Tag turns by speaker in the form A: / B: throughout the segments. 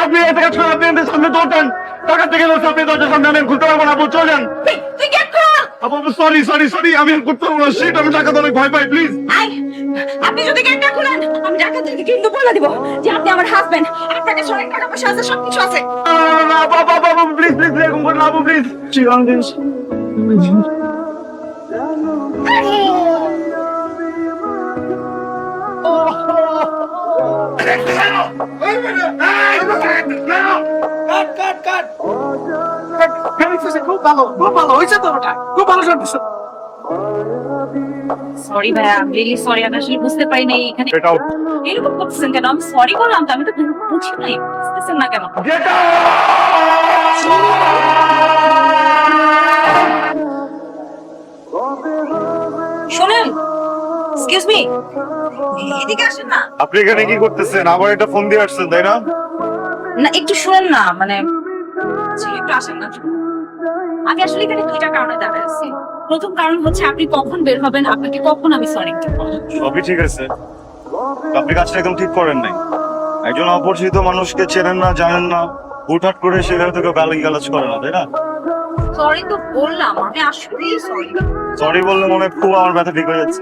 A: আপনি এতে কাজ করেন আপনি এদের সামনে দৌড়ান থেকে আপনি দরজার সামনে আমি খুলতে পারব না আপু চলে যান আপু সরি সরি সরি আমি করতে পারব না সেটা আমি টাকা অনেক ভয় পাই প্লিজ
B: আপনি যদি গেট না খুলেন, আমি ডাকাতদেরকে কিন্তু বলে দিব যে আপনি আমার হাজবেন্ড আপনার কাছে অনেক পয়সা আছে, সবকিছু আছে।
A: প্লিজ প্লিজ এরকম করে প্লিজ চিরাং দিন
C: খুব ভালো খুব ভালো, হয়েছে তো ওটা। খুব ভালো চলতেছে
B: সরি ভাইয়া রিয়েলি সরি আমি আসলে বুঝতে পারি নাই এখানে।
A: এটাও
B: এরকম করতেছেন কেন? আমি সরি বললাম তো আমি তো বুঝি নাই। বুঝতেছেন না কেন?
A: যেটা
B: শোনেন এক্সকিউজ মি এদিকে আসেন না।
A: আপনি এখানে কি করতেছেন? আবার এটা ফোন দিয়ে আসছেন তাই না?
B: না একটু শুনেন না মানে একটু আসেন না। আমি আসলে এখানে দুইটা কারণে দাঁড়ায় আছি। প্রথম কারণ হচ্ছে আপনি কখন বের হবেন আপনাকে কখন আমি সরি
A: সবই ঠিক আছে। আপনি কাজটা একদম ঠিক করেন নাই। একজন অপরিচিত মানুষকে চেনেন না জানেন না হুটহাট করে সেখানে থেকে গালি গালাজ করে না তাই না?
B: সরি তো বললাম আমি আসলেই সরি
A: সরি বললে মনে খুব আমার ব্যথা ঠিক হয়ে যাচ্ছে।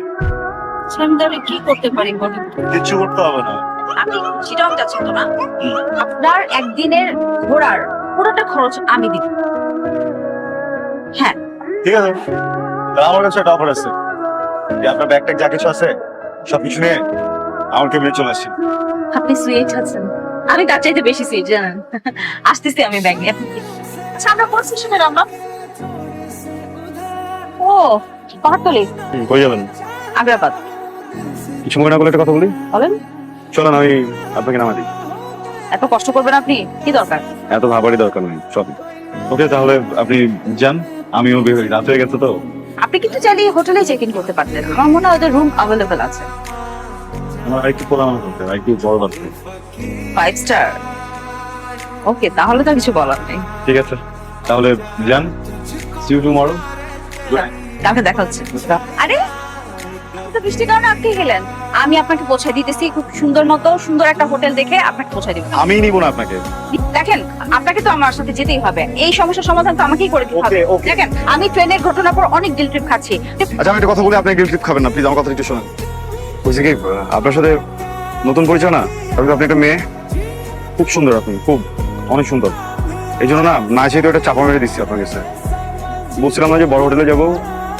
B: আমি তাহলে কি করতে পারি বলেন?
A: কিচ্ছু করতে হবে না।
B: আপনি চিটাং যাচ্ছেন তো না? আপনার একদিনের ঘোরার পুরোটা খরচ আমি দিব। হ্যাঁ।
A: ঠিক আছে। তাহলে আমার কাছে একটা অফার আছে। যে আপনার ব্যাগ ট্যাগ যা কিছু আছে সবকিছু নিয়ে আমার কেবিনে চলে
B: আপনি সুইট আছেন আমি তার চাইতে বেশি সুইট জানেন? আসতেছি আমি ব্যাগ নিয়ে। আচ্ছা আমরা কোন স্টেশনে নামলাম ও পাহাড়তলি
A: কই যাবেন?
B: আগ্রাবাদ।
A: কিছু মনে না করলে একটা কথা বলি?
B: বলেন।
A: চলেন আমি আপনাকে নামা দিই।
B: এত কষ্ট করবেন আপনি? কি দরকার?
A: এত ভাবারই দরকার নেই সব ওকে তাহলে আপনি যান। আমিও বের হই রাত হয়ে গেছে তো।
B: আপনি কিন্তু চাইলে হোটেলে চেক ইন করতে পারতেন। আমার মনে হয় ওদের রুম অ্যাভেলেবেল আছে।
A: আমার একটু পড়ানো করতে হবে, একটু বড় বাচ্চা
B: ফাইভ স্টার ওকে তাহলে তো কিছু বলার নেই।
A: ঠিক আছে তাহলে যান। সি ইউ টুমরো
B: কালকে দেখা হচ্ছে। আরে বৃষ্টির কারণে আটকে গেলেন। আমি আপনাকে পৌঁছে দিতেছি খুব সুন্দর মতো সুন্দর একটা হোটেল দেখে আপনাকে পৌঁছে দিব।
A: আমি নিব না আপনাকে।
B: দেখেন আপনাকে তো আমার সাথে যেতেই হবে। এই সমস্যার সমাধান তো আমাকেই করে দিতে হবে. দেখেন আমি ট্রেনের ঘটনার পর অনেক দিল ট্রিপ খাচ্ছি।
A: আচ্ছা আমি একটা কথা বলি আপনি গিল ট্রিপ খাবেন না প্লিজ আমার কথা একটু শোনেন। বলছি কি আপনার সাথে নতুন পরিচয় না? তবে আপনি একটা মেয়ে। খুব সুন্দর আপনি খুব অনেক সুন্দর। এই জন্য না না চাইতে ওটা চাপা মেরে দিচ্ছি আপনার কাছে। বলছিলাম না যে বড় হোটেলে যাব।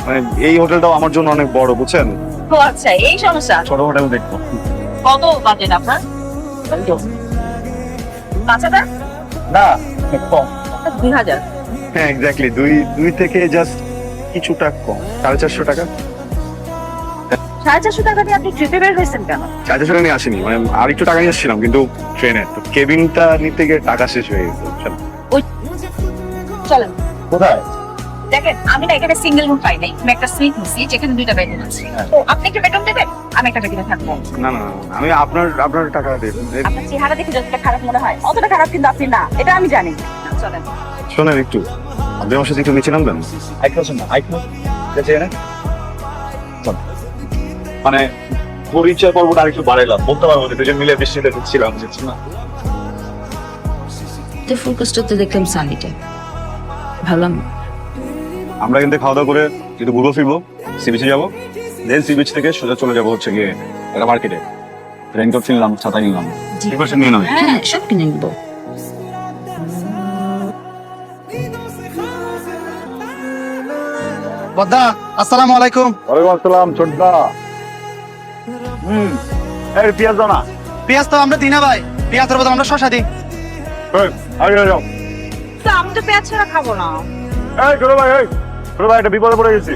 A: মানে এই হোটেলটাও আমার জন্য অনেক বড় বুঝছেন?
B: ও আচ্ছা এই সমস্যা
A: ছোট হোটেল দেখব।
B: কত বাজেট আপনার? পাঁচ হাজার
A: না কম।
B: দুই হাজার।
A: হ্যাঁ এক্স্যাক্টলি দুই দুই থেকে জাস্ট কিছুটা কম। সাড়ে চারশো টাকা।
B: সাড়ে চারশো টাকা দিয়ে আপনি ট্রিপে বের হয়েছেন কেন?
A: সাড়ে চারশো টাকা নিয়ে আসিনি মানে আর একটু টাকা নিয়ে এসেছিলাম কিন্তু ট্রেনে তো কেবিনটা নিতে গিয়ে টাকা শেষ হয়ে গেছে?
B: চলেন।
A: কোথায়?
B: দেখেন আমি না এখানে সিঙ্গেল রুম পাই নাই আমি একটা সুইট নিছি যেখানে দুইটা বেডরুম আছে। তো আপনি একটা বেডরুম দেবেন? আমি একটা বেডরুমে থাকব।
A: না না না, আমি আপনার আপনার টাকা দেব।
B: আপনার চেহারা দেখে যতটা খারাপ মনে হয় অতটা খারাপ কিন্তু আপনি না এটা আমি জানি। চলেন।
A: শোনেন একটু আপনি আমার সাথে একটু নিচে নামবেন? আইকন না আইকন কাছে না। মানে পরিচয় পর্বটা আরেকটু বাড়াইলাম বলতে পারব না দুজন মিলে বৃষ্টিতে ঢুকছিলাম বুঝছি না?
B: ফুল কষ্টতে দেখলাম সানিটা ভাবলাম
A: আমরা কিন্তু খাওয়া দাওয়া করে একটু ঘুরবো ফিরবো সি বিচে যাব দেন সি বিচ থেকে সোজা চলে যাব হচ্ছে গিয়ে একটা মার্কেটে রেনকোট কিনলাম ছাতা কিনলাম। প্রিপারেশন নিয়ে নেবে
B: হ্যাঁ সব কিনে নিবো।
C: বদ্দা আসসালামু আলাইকুম।
A: ওয়ালাইকুম আসসালাম ছোটদা। হুম এই পিয়াজ দাও না।
C: পেঁয়াজ তো আমরা দিই না ভাই পেঁয়াজের বদলে আমরা শশা দিই।
A: এই, আগে যাও।
B: আমি তো পেঁয়াজ ছাড়া খাব না।
A: এই ছোট ভাই এই। ছোট ভাই একটা বিপদে পড়ে গেছি।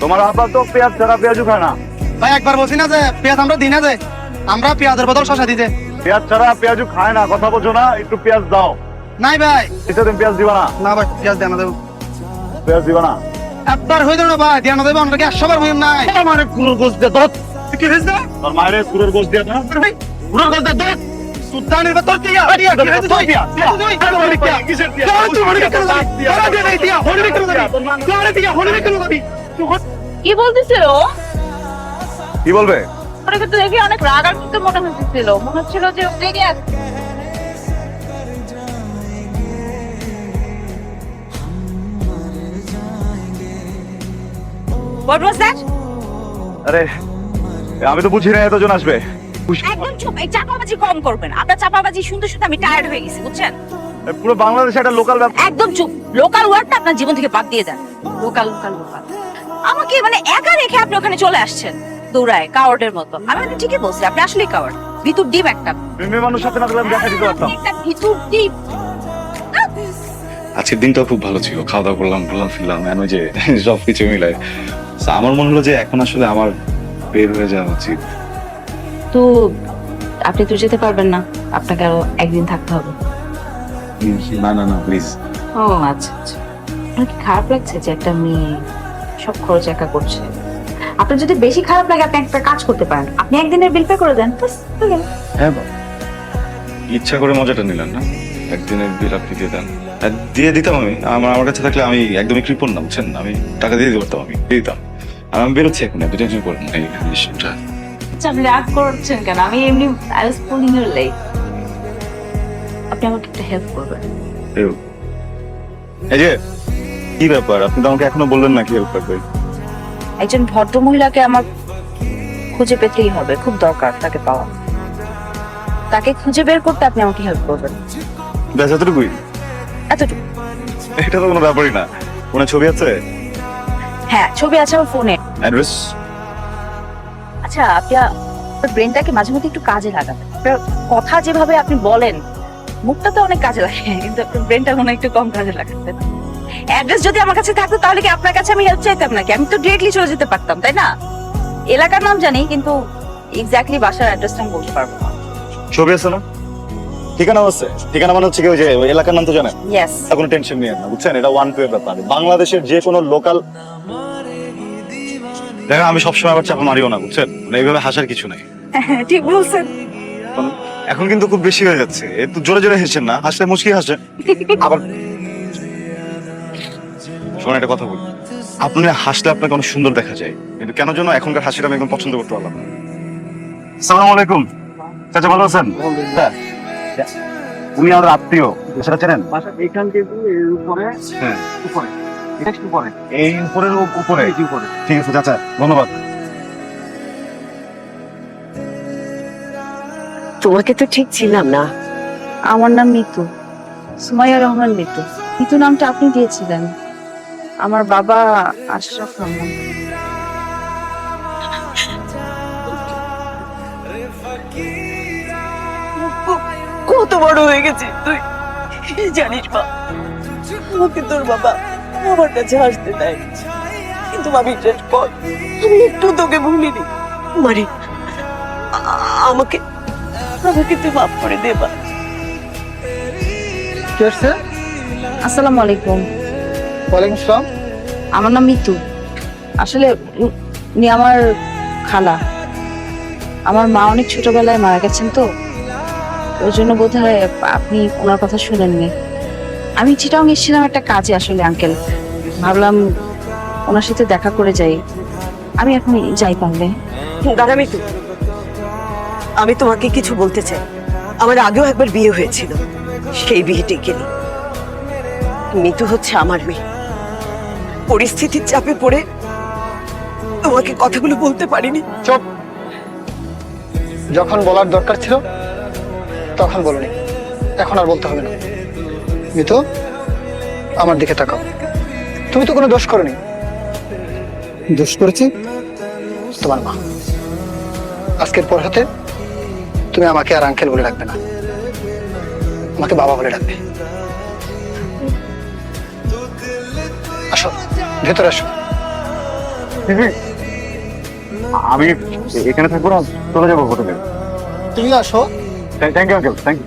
A: তোমার আব্বা তো পেঁয়াজ ছাড়া পেঁয়াজও খায় না।
C: ভাই একবার বলছি না যে পেঁয়াজ আমরা দিই না যে আমরা পেঁয়াজের বদল শশা দিতে
A: পেঁয়াজ ছাড়া পেঁয়াজও খায় না কথা বোঝো না একটু পেঁয়াজ দাও।
C: নাই ভাই।
A: কিসে তুমি পেঁয়াজ দিবা না?
C: না ভাই পেঁয়াজ দেওয়া দেবো।
A: পেঁয়াজ দিবা না?
C: একবার হয়ে যাবে না ভাই দেওয়া দেবো আমরা কি একশো বার হইম নাই
A: আমার কুড়োর গোস দিয়ে দত
C: কি হয়েছে?
A: তোর মায়ের কুড়োর গোস দিয়ে না?
C: ভাই পুরো কথা দেখ সুলতানের ভেতর কিসের মনে কেন তোরা নাই কেন তোরা কেন
B: কি বলতেছিল
A: কি বলবে
B: কিন্তু দেখে অনেক মনে হচ্ছিল মনে হচ্ছিল যে রেগে আছে What was that?
A: আরে আমি তো বুঝি না এতজন আসবে
B: একদম চুপ এই চাপাবাজি কম করবেন। আপনার চাপাবাজি শুনতে শুনতে আমি টায়ার্ড হয়ে গেছি বুঝছেন?
A: পুরো বাংলাদেশে একটা লোকাল ব্যাপার।
B: একদম চুপ। লোকাল ওয়ার্ডটা আপনার জীবন থেকে বাদ দিয়ে দেন। লোকাল লোকাল লোকাল আমাকে মানে একা রেখে আপনি ওখানে চলে আসছেন দৌড়ায় কাওয়ার্ডের মতো। আমি আপনাকে ঠিকই বলছি আপনি আসলেই কাওয়ার্ড ভিতর ডিপ একটা।
A: মেয়ে মানুষ সাথে না আমি দেখা দিতে পারতাম।
B: ভিতর ডিপ
A: আজকের দিনটা খুব ভালো ছিল। খাওয়া দাওয়া করলাম ঘুরলাম ফিরলাম এন যে সব কিছু মিলাই আমার মনে হলো যে এখন আসলে আমার বের হয়ে যাওয়া উচিত।
B: তো আপনি তো যেতে পারবেন না আপনাকে আরও একদিন থাকতে হবে।
A: না না না প্লিজ
B: ও আচ্ছা আচ্ছা। আপনার কি খারাপ লাগছে যে একটা মেয়ে সব খরচ একা করছে? আপনার যদি বেশি খারাপ লাগে আপনি একটা কাজ করতে পারেন। আপনি একদিনের বিল পে করে দেন হয়ে।
A: হ্যাঁ ইচ্ছা করে মজাটা নিলেন না? একদিনের বিল আপনি দিয়ে দেন। আর দিয়ে দিতাম আমি। আমার আমার কাছে থাকলে আমি একদমই কৃপণ না বুঝছেন? আমি টাকা দিয়ে দিতে পারতাম আমি। দিয়ে দিতাম। আর আমি বেরোচ্ছি এখন টেনশন করেন না এই বিষয়টা
B: আচ্ছা আপনি রাগ করছেন কেন? আমি এমনি I was pulling your leg আপনি আমাকে একটা হেল্প করবেন।
A: এই যে কি ব্যাপার? আপনি তো আমাকে এখনও বললেন না কি হেল্প করবে
B: একজন আমার খুঁজে পেতেই হবে খুব দরকার তাকে পাওয়া। তাকে খুঁজে বের করতে আপনি আমাকে হেল্প করবেন।
A: ব্যাস এতটুকুই?
B: এতটুকু।
A: এটা তো কোনো ব্যাপারই না। কোনো ছবি আছে?
B: হ্যাঁ ছবি আছে আমার ফোনে
A: অ্যাড্রেস
B: আচ্ছা আপনি আপনার ব্রেনটাকে মাঝে মধ্যে একটু কাজে লাগাবেন কথা যেভাবে আপনি বলেন মুখটা তো অনেক কাজে লাগে কিন্তু আপনার ব্রেনটা মনে একটু কম কাজে লাগাতেন অ্যাড্রেস যদি আমার কাছে থাকতো তাহলে কি আপনার কাছে আমি হেল্প চাইতাম নাকি? আমি তো ডিরেক্টলি চলে যেতে পারতাম তাই না? এলাকার নাম জানি কিন্তু এক্স্যাক্টলি বাসার অ্যাড্রেসটা আমি বলতে পারব না।
A: ছবি আছে না? ঠিকানা আছে। ঠিকানা মানে হচ্ছে কি ওই যে এলাকার নাম তো জানেন? কোনো টেনশন নিয়ে না বুঝছেন? এটা ওয়ান ওয়ে ব্যাপার। বাংলাদেশের যে কোনো লোকাল দেখেন আমি সবসময় আবার চাপা মারিও না বুঝছেন? মানে এইভাবে হাসার কিছু নাই।
B: ঠিক বলছেন।
A: এখন- কিন্তু খুব বেশি হয়ে যাচ্ছে। একটু জোরে জোরে হেসেন না হাসলে মুশকি হাসেন। আবার শোনেন একটা কথা বলি। আপনি হাসলে আপনাকে অনেক সুন্দর দেখা যায়। কিন্তু কেন জন্য এখনকার হাসিটা আমি একদম পছন্দ করতে পারলাম না। সালাম আলাইকুম। চাচা ভালো আছেন? হ্যাঁ। উনি আমার আত্মীয়। সেটা চেনেন?
C: বাসা এখান থেকে উপরে
A: হ্যাঁ।
C: উপরে।
A: এই উপরের উপরে।
C: এই যে উপরে।
A: ঠিক আছে চাচা ধন্যবাদ।
D: তোমাকে তো ঠিক ছিলাম না।
B: আমার নাম মিতু। সুমাইয়া রহমান মিতু। মিতু নামটা আপনি দিয়েছিলেন। আমার বাবা আশরাফ রহমান।
D: কত বড় হয়ে গেছে তুই জানিস মা? আমাকে তোর বাবা আমার কাছে আসতে দেয়। কিন্তু মা বিশ্বাস কর আমি একটু তোকে ভুলিনি মারে আ- আমাকে আমাকে তুই মাফ করে দে মা।
B: আসসালামু আলাইকুম।
C: ওয়ালাইকুম আসসালাম
B: আমার নাম মিতু। আসলে উনি আমার খালা। আমার মা অনেক ছোটবেলায় মারা গেছেন তো। ওই জন্য বোধ হয় আপনি ওনার কথা শুনেননি। আমি চিটাং এসেছিলাম একটা কাজে আসলে আঙ্কেল ভাবলাম ওনার সাথে দেখা করে যাই। আমি এখন যাই পারলে
D: দাদা মিতু আমি তোমাকে কিছু বলতে চাই। আমার আগেও একবার বিয়ে হয়েছিল। সেই বিয়ে টেকে নি মিতু হচ্ছে আমার মেয়ে। পরিস্থিতির চাপে পড়ে তোমাকে কথাগুলো বলতে পারিনি।
C: চুপ। যখন বলার দরকার ছিল তখন বলনি। এখন আর বলতে হবে না। মিতু আমার দিকে তাকাও। তুমি তো কোনো দোষ করনি। দোষ করেছি? তোমার মা। আজকের পর হতে তুমি আমাকে আর আঙ্কেল বলে রাখবে না। আমাকে বাবা বলে ডাকবে আসো ভেতরে আসো।
A: আমি এখানে থাকব না চলে যাব হোটেলে।
C: তুমি আসো।
A: Thank you uncle thank you.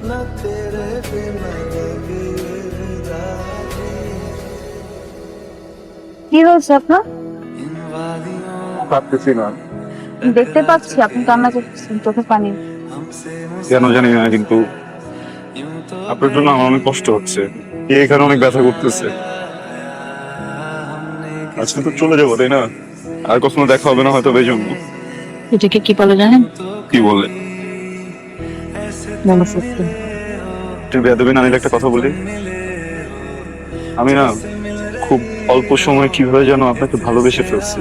B: হয়েছে আপনার?
A: ভাবতেছি না।
B: দেখতে পাচ্ছি আপনি কান্না করতেছেন চোখে পানি।
A: কেন জানি না কিন্তু আপনার জন্য আমার অনেক কষ্ট হচ্ছে। কে এখানে অনেক ব্যথা করতেছে? আজকে তো চলে যাব তাই না? আর কখনো দেখা হবে না হয়তো এই জন্য।
B: এটাকে কি বলে জানেন?
A: কি বললে
B: মনসত্ব
A: তুই বেদবি না একটা কথা বলি? আমি না খুব অল্প সময় কীভাবে যেন আপনাকে ভালোবেসে ফেলছি।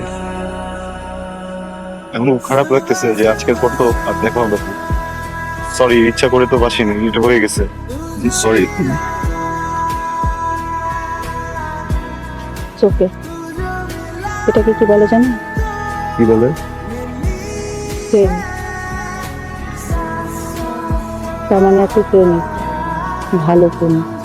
A: এখন খারাপ লাগতেছে যে আজকের পর তো আর দেখা হবে সরি ইচ্ছা করে তো বাসিনি এটা হয়ে গেছে। সরি
B: চোখে এটাকে কি বলে জানেন?
A: কি বলে?
B: প্রেম। তার মানে আপনি প্রেমিক ভালো প্রেমিক।